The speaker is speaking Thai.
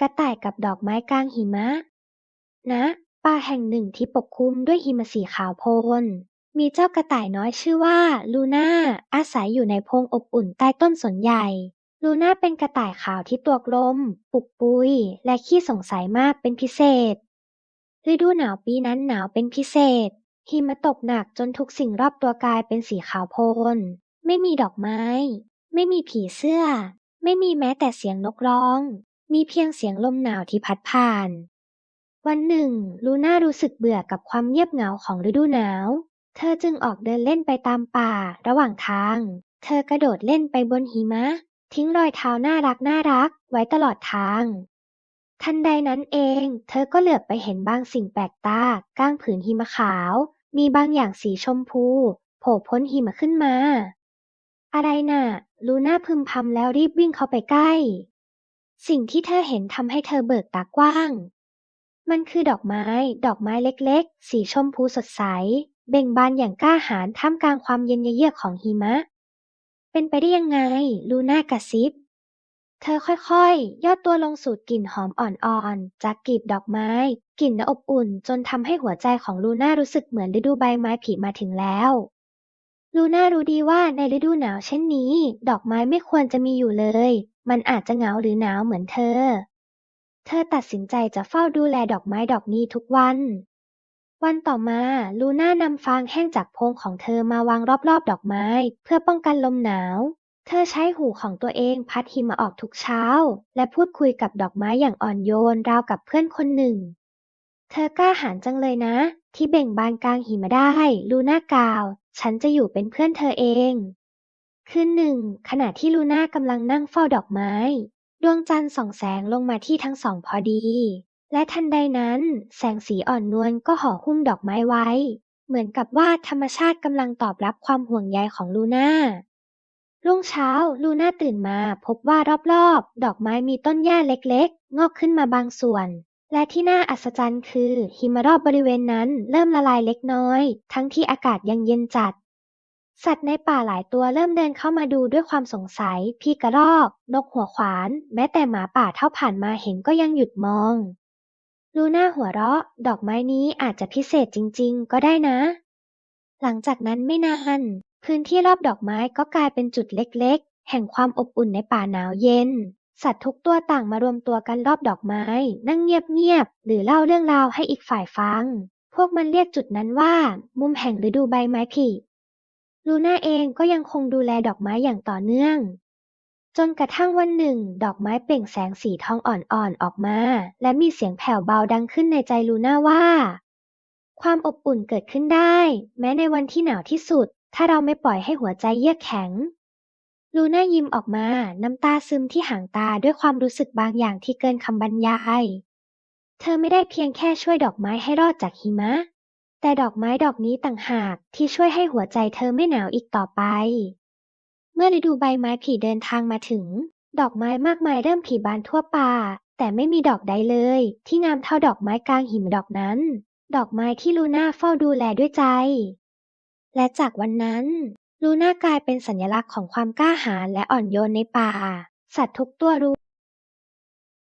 กระต่ายกับดอกไม้กลางหิมะ ณ ป่าแห่งหนึ่งที่ปกคลุมด้วยหิมะสีขาวโพลน มีเจ้ากระต่ายน้อยชื่อว่าลูน่าอาศัยอยู่ในพงอบอุ่นใต้ต้นสนใหญ่ ลูน่าเป็นกระต่ายขาวที่ตัวกลม ปุกปุย และขี้สงสัยมากเป็นพิเศษ ฤดูหนาวปีนั้นหนาวเป็นพิเศษ หิมะตกหนักจนทุกสิ่งรอบตัวกลายเป็นสีขาวโพลน ไม่มีดอกไม้ ไม่มีผีเสื้อ ไม่มีแม้แต่เสียงนกร้อง มีเพียงเสียงลมหนาวที่พัดผ่าน วันหนึ่ง ลูน่ารู้สึกเบื่อกับความเงียบเหงาของฤดูหนาว เธอจึงออกเดินเล่นไปตามป่า ระหว่างทาง เธอกระโดดเล่นไปบนหิมะ ทิ้งรอยเท้าน่ารักน่ารัก ไว้ตลอดทาง ทันใดนั้นเอง เธอก็เหลือบไปเห็นบางสิ่งแปลกตากลางผืนหิมะขาว มีบางอย่างสีชมพู โผล่พ้นหิมะขึ้นมา อะไรน่ะ ลูน่าพึมพำแล้วรีบวิ่งเข้าไปใกล้ สิ่งที่เธอเห็นทำให้เธอเบิกตากว้าง มันคือดอกไม้ ดอกไม้เล็กๆ สีชมพูสดใส เบ่งบานอย่างกล้าหาญท่ามกลางความเย็นเยือกของหิมะ เป็นไปได้ยังไง ลูน่ากระซิบ เธอค่อยๆ ย่อตัวลงสูดกลิ่นหอมอ่อนๆ จากกลีบดอกไม้ กลิ่นอบอุ่น จนทำให้หัวใจของลูน่ารู้สึกเหมือนฤดูใบไม้ผลิมาถึงแล้วลูน่ารู้ดีว่าในฤดูหนาวเช่นนี้ ดอกไม้ไม่ควรจะมีอยู่เลย มันอาจจะเหงาหรือหนาวเหมือนเธอ เธอตัดสินใจจะเฝ้าดูแลดอกไม้ดอกนี้ทุกวัน วันต่อมาลูน่านำฟางแห้งจากพงของเธอมาวางรอบๆ ดอกไม้ เพื่อป้องกันลมหนาว เธอใช้หูของตัวเองพัดหิมะออกทุกเช้า และพูดคุยกับดอกไม้อย่างอ่อนโยนราวกับเพื่อนคนหนึ่ง เธอกล้าหาญจังเลยนะ ที่เบ่งบานกลางหิมะได้ ลูน่ากล่าว ฉันจะอยู่เป็นเพื่อนเธอเอง คืนหนึ่ง ขณะที่ลูน่ากำลังนั่งเฝ้าดอกไม้ ดวงจันทร์ส่องแสงลงมาที่ทั้งสองพอดี และทันใดนั้น แสงสีอ่อนนวลก็ห่อหุ้มดอกไม้ไว้ เหมือนกับว่าธรรมชาติกำลังตอบรับความห่วงใยของลูน่ารุ่งเช้าลูน่าตื่นมาพบว่ารอบๆ ดอกไม้มีต้นหญ้าเล็กๆ งอกขึ้นมาบางส่วน และที่น่าอัศจรรย์คือหิมะรอบบริเวณนั้นเริ่มละลายเล็กน้อย ทั้งที่อากาศยังเย็นจัด สัตว์ในป่าหลายตัวเริ่มเดินเข้ามาดูด้วยความสงสัย พี่กระรอก นกหัวขวาน แม้แต่หมาป่าเท่าผ่านมาเห็นก็ยังหยุดมอง ลูน่าหัวเราะ ดอกไม้นี้อาจจะพิเศษจริง ๆ ก็ได้นะ หลังจากนั้นไม่นาน พื้นที่รอบดอกไม้ก็กลายเป็นจุดเล็กๆ แห่งความอบอุ่นในป่าหนาวเย็น สัตว์ทุกตัวต่างมารวมตัวกันรอบดอกไม้ นั่งเงียบๆ หรือเล่าเรื่องราวให้อีกฝ่ายฟัง พวกมันเรียกจุดนั้นว่า มุมแห่งฤดูใบไม้ผลิ ลูน่าเองก็ยังคงดูแลดอกไม้อย่างต่อเนื่อง จนกระทั่งวันหนึ่ง ดอกไม้เปล่งแสงสีทองอ่อนๆออกมา และมีเสียงแผ่วเบาดังขึ้นในใจลูน่าว่า ความอบอุ่นเกิดขึ้นได้ แม้ในวันที่หนาวที่สุด ถ้าเราไม่ปล่อยให้หัวใจเยือกแข็ง ลูน่ายิ้มออกมา น้ำตาซึมที่หางตาด้วยความรู้สึกบางอย่างที่เกินคำบรรยาย เธอไม่ได้เพียงแค่ช่วยดอกไม้ให้รอดจากหิมะ แต่ดอกไม้ดอกนี้ต่างหากที่ช่วยให้หัวใจเธอไม่หนาวอีกต่อไป เมื่อฤดูใบไม้ผลิเดินทางมาถึง ดอกไม้มากมายเริ่มผลิบานทั่วป่า แต่ไม่มีดอกใดเลย ที่งามเท่าดอกไม้กลางหิมะดอกนั้น ดอกไม้ที่ลูน่าเฝ้าดูแลด้วยใจ และจากวันนั้น ลูน่ากลายเป็นสัญลักษณ์ของความกล้าหาญและอ่อนโยนในป่า สัตว์ทุกตัวรู้